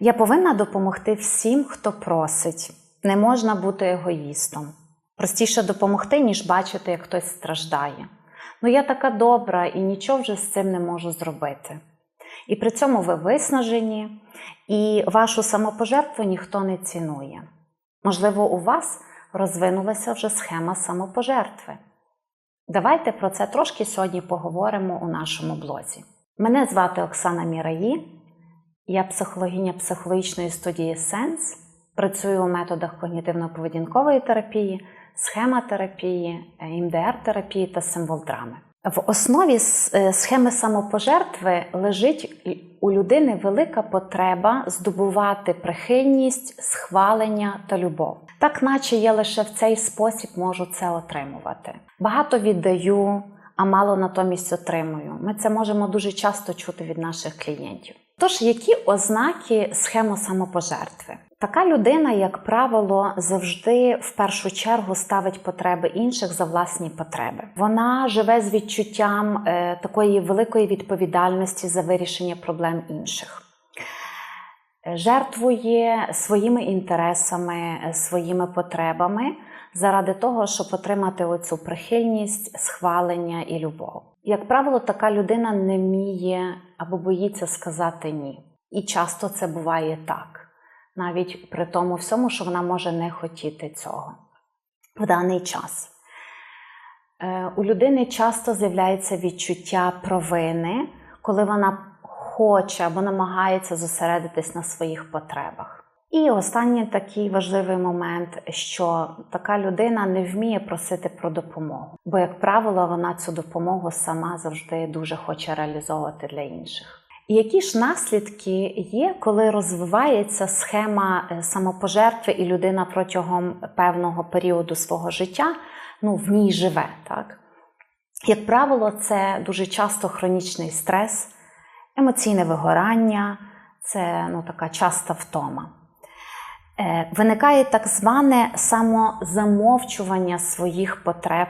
Я повинна допомогти всім, хто просить. Не можна бути егоїстом. Простіше допомогти, ніж бачити, як хтось страждає. Ну, я така добра і нічого вже з цим не можу зробити. І при цьому ви виснажені, і вашу самопожертву ніхто не цінує. Можливо, у вас розвинулася вже схема самопожертви. Давайте про це трошки сьогодні поговоримо у нашому блозі. Мене звати Оксана Міраї, я психологиня психологічної студії Сенс, працюю у методах когнітивно-поведінкової терапії, схемотерапії, МДР-терапії та символ драми. В основі схеми самопожертви лежить у людини велика потреба здобувати прихильність, схвалення та любов. Так, наче я лише в цей спосіб можу це отримувати. Багато віддаю, а мало натомість отримую. Ми це можемо дуже часто чути від наших клієнтів. Тож, які ознаки схеми самопожертви? Така людина, як правило, завжди в першу чергу ставить потреби інших за власні потреби. Вона живе з відчуттям е, такої великої відповідальності за вирішення проблем інших. Жертвує своїми інтересами, своїми потребами заради того, щоб отримати оцю прихильність, схвалення і любов. Як правило, така людина не вміє або боїться сказати ні. І часто це буває так, навіть при тому всьому, що вона може не хотіти цього в даний час. Е, У людини часто з'являється відчуття провини, коли вона хоче або намагається зосередитись на своїх потребах. І останній такий важливий момент, що така людина не вміє просити про допомогу, бо, як правило, вона цю допомогу сама завжди дуже хоче реалізовувати для інших. І які ж наслідки є, коли розвивається схема е, самопожертви, і людина протягом певного періоду свого життя ну, в ній живе? Так? Як правило, це дуже часто хронічний стрес, емоційне вигорання, це ну, така часта втома. Е, Виникає так зване самозамовчування своїх потреб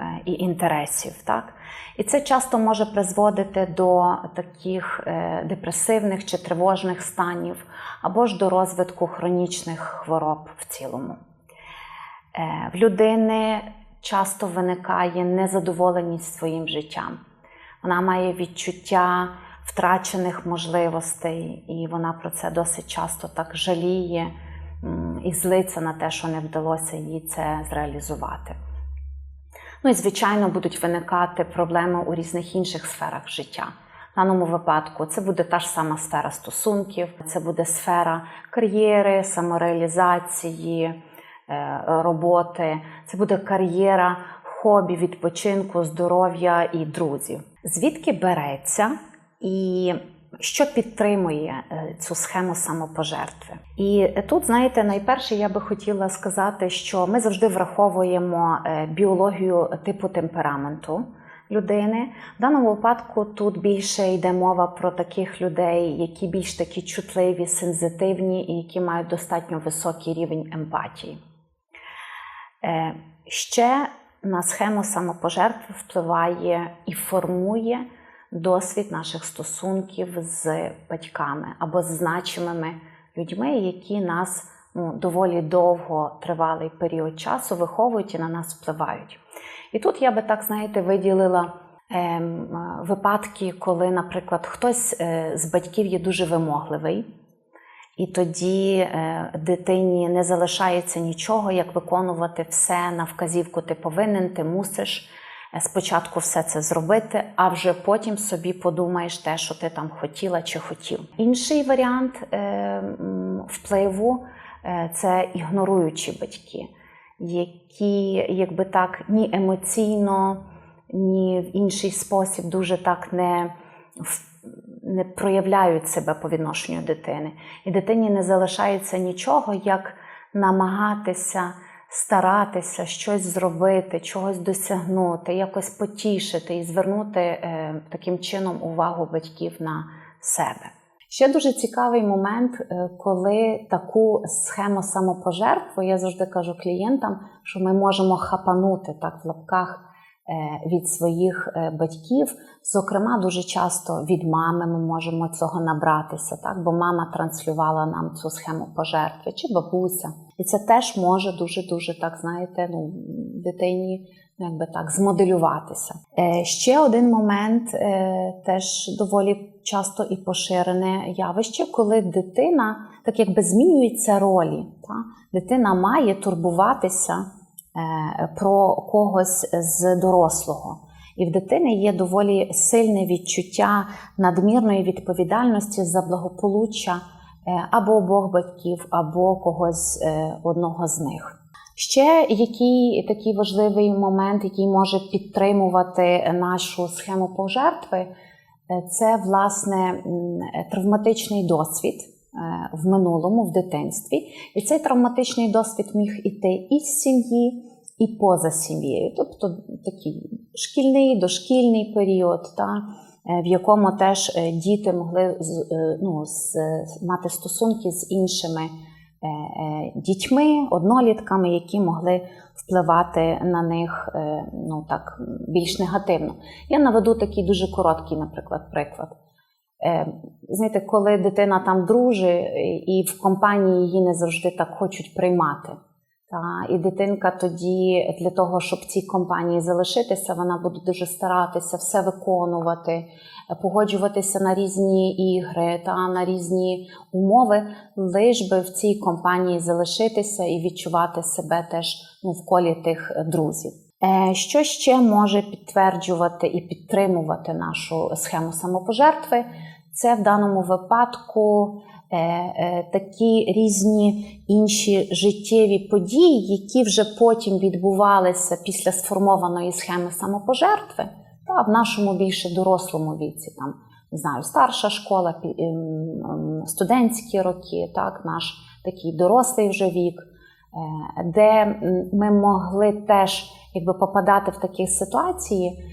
е, і інтересів. Так? І це часто може призводити до таких е, депресивних чи тривожних станів, або ж до розвитку хронічних хвороб в цілому. В людини часто виникає незадоволеність своїм життям. Вона має відчуття втрачених можливостей, і вона про це досить часто так жаліє і злиться на те, що не вдалося їй це зреалізувати. Ну і, звичайно, будуть виникати проблеми у різних інших сферах життя. В даному випадку це буде та ж сама сфера стосунків, це буде сфера кар'єри, самореалізації, е, роботи, це буде кар'єра, хобі, відпочинку, здоров'я і друзів. Звідки береться і що підтримує е, цю схему самопожертви? І тут, знаєте, найперше я би хотіла сказати, що ми завжди враховуємо е, біологію типу темпераменту людини. В даному випадку тут більше йде мова про таких людей, які більш такі чутливі, сензитивні і які мають достатньо високий рівень емпатії. Е, Ще на схему самопожертви впливає і формує досвід наших стосунків з батьками або з значимими людьми, які нас ну, доволі довго тривалий період часу виховують і на нас впливають. І тут я би так, знаєте, виділила ем, випадки, коли, наприклад, хтось е, з батьків є дуже вимогливий. І тоді е, дитині не залишається нічого, як виконувати все на вказівку ти повинен, ти мусиш спочатку все це зробити, а вже потім собі подумаєш те, що ти там хотіла чи хотів. Інший варіант е, впливу е, це ігноруючі батьки, які, якби так, ні емоційно, ні в інший спосіб дуже так не не проявляють себе по відношенню дитини. І дитині не залишається нічого, як намагатися старатися щось зробити, чогось досягнути, якось потішити і звернути е, таким чином увагу батьків на себе. Ще дуже цікавий момент, е, коли таку схему самопожертви, я завжди кажу клієнтам, що ми можемо хапанути так в лапках від своїх е, батьків. Зокрема, дуже часто від мами ми можемо цього набратися, так? бо мама транслювала нам цю схему пожертви чи бабуся. І це теж може дуже-дуже так, знаєте, ну, дитині ну, якби так змоделюватися. Е, ще один момент, е, теж доволі часто і поширене явище, коли дитина так якби змінюється ролі. Та? Дитина має турбуватися е, про когось з дорослого. І в дитини є доволі сильне відчуття надмірної відповідальності за благополуччя або обох батьків, або когось е, одного з них. Ще який такий важливий момент, який може підтримувати нашу схему пожертви, е, це власне травматичний досвід е, в минулому, в дитинстві. І цей травматичний досвід міг іти і з сім'ї, і поза сім'єю, тобто такий шкільний, дошкільний період, та, е, в якому теж е, діти могли е, ну, мати стосунки з іншими е, е, дітьми, однолітками, які могли впливати на них е, ну, так, більш негативно. Я наведу такий дуже короткий, наприклад, приклад. Е, Знаєте, коли дитина там дружить, і в компанії її не завжди так хочуть приймати. Та, і дитинка тоді для того, щоб цій компанії залишитися, вона буде дуже старатися все виконувати, е, погоджуватися на різні ігри та на різні умови, лиш би в цій компанії залишитися і відчувати себе теж ну, в колі тих е, друзів. Е, Що ще може підтверджувати і підтримувати нашу схему самопожертви? Це в даному випадку такі різні інші життєві події, які вже потім відбувалися після сформованої схеми самопожертви, та в нашому більше дорослому віці, там не знаю, старша школа, ем, ем, студентські роки, так, наш такий дорослий вже вік, е, де ми могли теж якби попадати в такі ситуації е,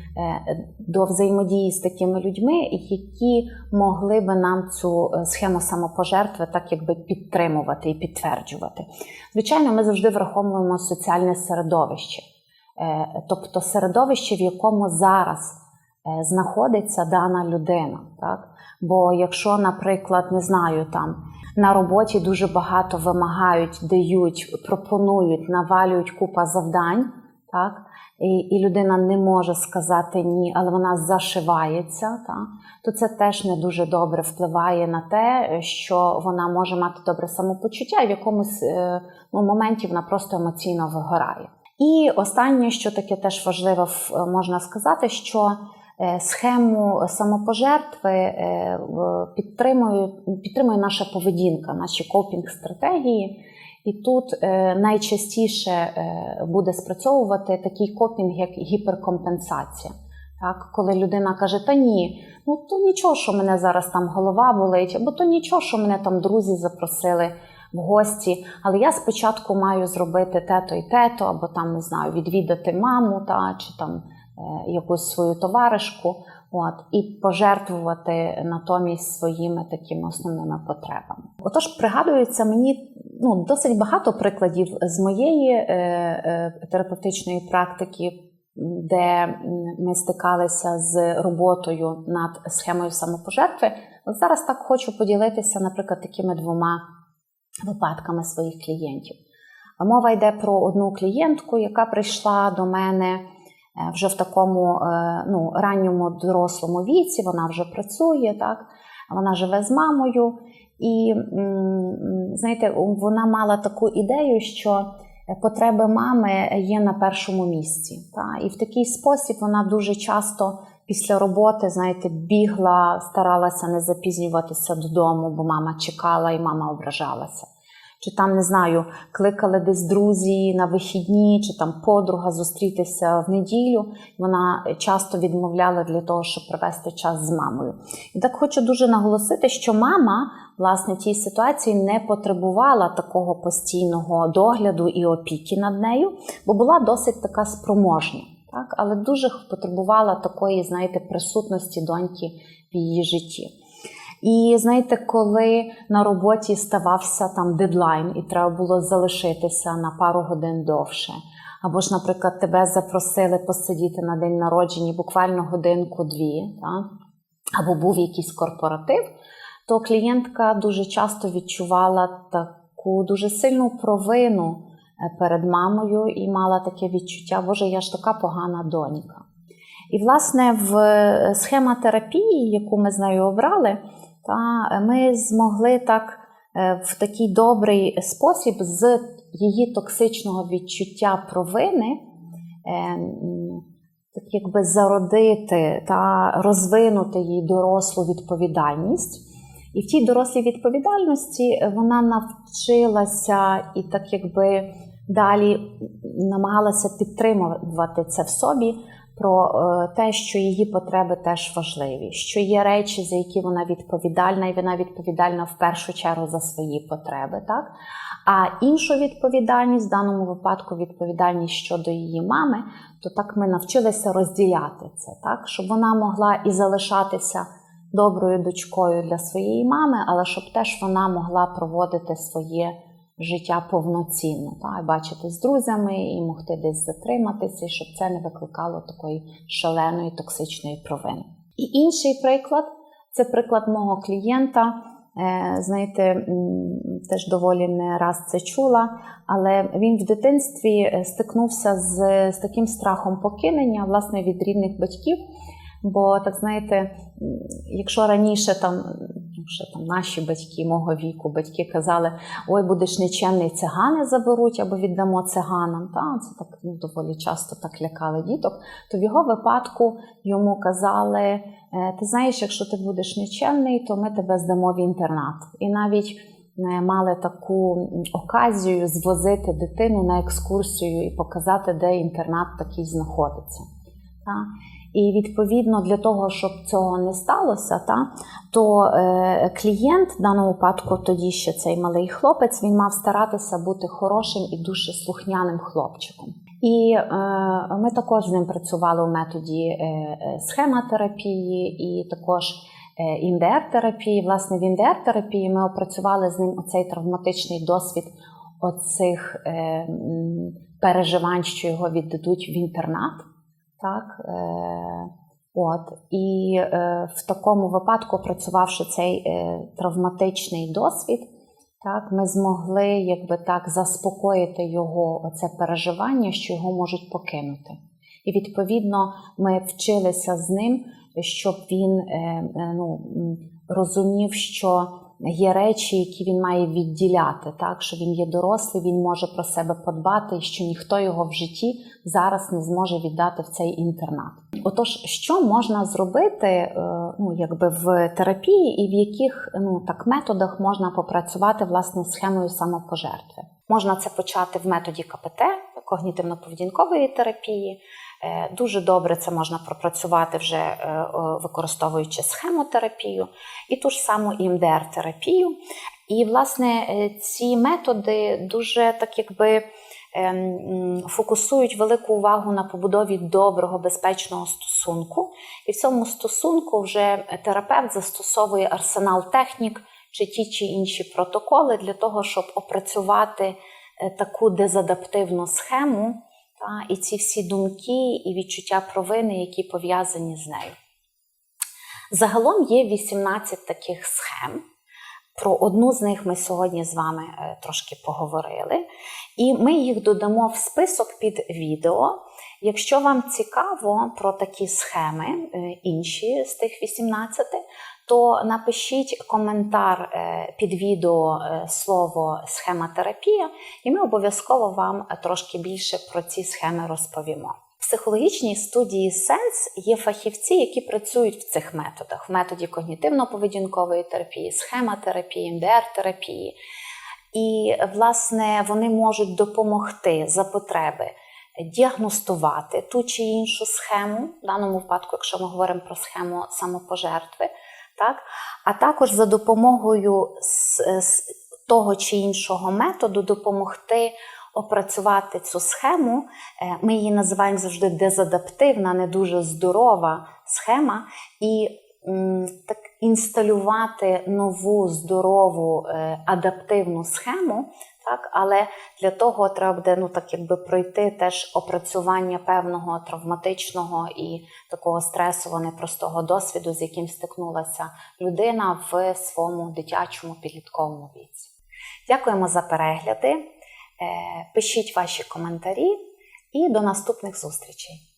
до взаємодії з такими людьми, які могли би нам цю е, схему самопожертви так якби підтримувати і підтверджувати. Звичайно, ми завжди враховуємо соціальне середовище, Е, тобто середовище, в якому зараз е, знаходиться дана людина. Так? Бо якщо, наприклад, не знаю, там на роботі дуже багато вимагають, дають, пропонують, навалюють купа завдань, так? І, і людина не може сказати ні, але вона зашивається, так? то це теж не дуже добре впливає на те, що вона може мати добре самопочуття, і в якомусь е, ну, моменті вона просто емоційно вигорає. І останнє, що таке теж важливо в- можна сказати, що е, схему самопожертви е, підтримує, підтримує наша поведінка, наші копінг-стратегії. І тут е, найчастіше е, буде спрацьовувати такий копінг, як гіперкомпенсація. Так, коли людина каже, та ні, ну то нічого, що мене зараз там голова болить, або то нічого, що мене там друзі запросили в гості, але я спочатку маю зробити те-то і те-то, або там не знаю, відвідати маму та чи там е, якусь свою товаришку, от і пожертвувати натомість своїми такими основними потребами. Отож, пригадується мені ну досить багато прикладів з моєї е, е, терапевтичної практики. Де ми стикалися з роботою над схемою самопожертви, от зараз так хочу поділитися, наприклад, такими двома випадками своїх клієнтів. Мова йде про одну клієнтку, яка прийшла до мене вже в такому е, ну, ранньому дорослому віці, вона вже працює, так? вона живе з мамою, і знаєте, вона мала таку ідею, що потреби мами є на першому місці. Та? І в такий спосіб вона дуже часто після роботи, знаєте, бігла, старалася не запізнюватися додому, бо мама чекала і мама ображалася. Чи там, не знаю, кликали десь друзі на вихідні, чи там подруга зустрітися в неділю. Вона часто відмовляла для того, щоб провести час з мамою. І так хочу дуже наголосити, що мама, власне, тій ситуації не потребувала такого постійного догляду і опіки над нею, бо була досить така спроможна. Так? Але дуже потребувала такої, знаєте, присутності доньки в її житті. І знаєте, коли на роботі ставався там дедлайн, і треба було залишитися на пару годин довше, Або ж, наприклад, тебе запросили посидіти на день народження буквально годинку-дві, так? або був якийсь корпоратив, то клієнтка дуже часто відчувала таку дуже сильну провину е, перед мамою і мала таке відчуття, Боже, я ж така погана донька. І, власне, в е, схема терапії, яку ми з нею обрали, та ми змогли так е, в такий добрий спосіб з її токсичного відчуття провини е, так якби зародити та розвинути їй дорослу відповідальність. І в тій дорослій відповідальності вона навчилася і так якби далі намагалася підтримувати це в собі про е, те, що її потреби теж важливі, що є речі, за які вона відповідальна, і вона відповідальна в першу чергу за свої потреби, так? А іншу відповідальність, в даному випадку відповідальність щодо її мами, то так ми навчилися розділяти це, так? щоб вона могла і залишатися доброю дочкою для своєї мами, але щоб теж вона могла проводити своє життя повноцінно, та, бачити з друзями, і могти десь затриматися, щоб це не викликало такої шаленої токсичної провини. І інший приклад це приклад мого клієнта. Е, Знаєте, теж доволі не раз це чула, але він в дитинстві е, стикнувся з, з таким страхом покинення власне від рідних батьків. Бо так знаєте, якщо раніше там, ще там наші батьки мого віку, батьки казали, ой, будеш нечемний, цигани заберуть або віддамо циганам. Та це так ну, доволі часто так лякали діток. То в його випадку йому казали: «Е, ти знаєш, якщо ти будеш нечемний, то ми тебе здамо в інтернат. І навіть е, мали таку оказію звозити дитину на екскурсію і показати, де інтернат такий знаходиться. І відповідно для того, щоб цього не сталося, та, то е, клієнт в даному випадку, тоді ще цей малий хлопець, він мав старатися бути хорошим і дуже слухняним хлопчиком. І е, ми також з ним працювали у методі е, е, схемотерапії і також е, ІМДР-терапії. Власне, в ІМДР-терапії ми опрацювали з ним оцей травматичний досвід оцих е, переживань, що його віддадуть в інтернат. Так, е, от, і е, в такому випадку, працювавши цей е, травматичний досвід, так, ми змогли якби так заспокоїти його оце переживання, що його можуть покинути. І відповідно ми вчилися з ним, щоб він е, е, ну, розумів, що є речі, які він має відділяти, так що він є дорослий, він може про себе подбати, і що ніхто його в житті зараз не зможе віддати в цей інтернат. Отож, що можна зробити е, ну, якби в терапії, і в яких ну, так методах можна попрацювати власне схемою самопожертви? Можна це почати в методі КПТ, когнітивно-поведінкової терапії. Е, Дуже добре це можна пропрацювати вже е, використовуючи схемотерапію і ту ж саму ІМДР-терапію. І, власне, е, ці методи дуже так якби ем, фокусують велику увагу на побудові доброго, безпечного стосунку. І в цьому стосунку вже терапевт застосовує арсенал технік чи ті чи інші протоколи для того, щоб опрацювати таку дезадаптивну схему та, і ці всі думки і відчуття провини, які пов'язані з нею. Загалом є 18 таких схем. Про одну з них ми сьогодні з вами е, трошки поговорили, і ми їх додамо в список під відео. Якщо вам цікаво про такі схеми, е, інші з тих 18, то напишіть коментар е, під відео е, слово схемотерапія, і ми обов'язково вам трошки більше про ці схеми розповімо. В психологічній студії Сенс є фахівці, які працюють в цих методах: в методі когнітивно-поведінкової терапії, схемотерапії, МДР-терапії. І, власне, вони можуть допомогти за потреби діагностувати ту чи іншу схему, в даному випадку, якщо ми говоримо про схему самопожертви, так? а також за допомогою с- того чи іншого методу допомогти опрацювати цю схему. Е, Ми її називаємо завжди дезадаптивна, не дуже здорова схема. І так, інсталювати нову здорову е, адаптивну схему. Так, але для того треба буде ну так якби пройти теж опрацювання певного травматичного і такого стресового непростого досвіду, з яким стикнулася людина в своєму дитячому підлітковому віці. Дякуємо за перегляди. Е, Пишіть ваші коментарі і до наступних зустрічей.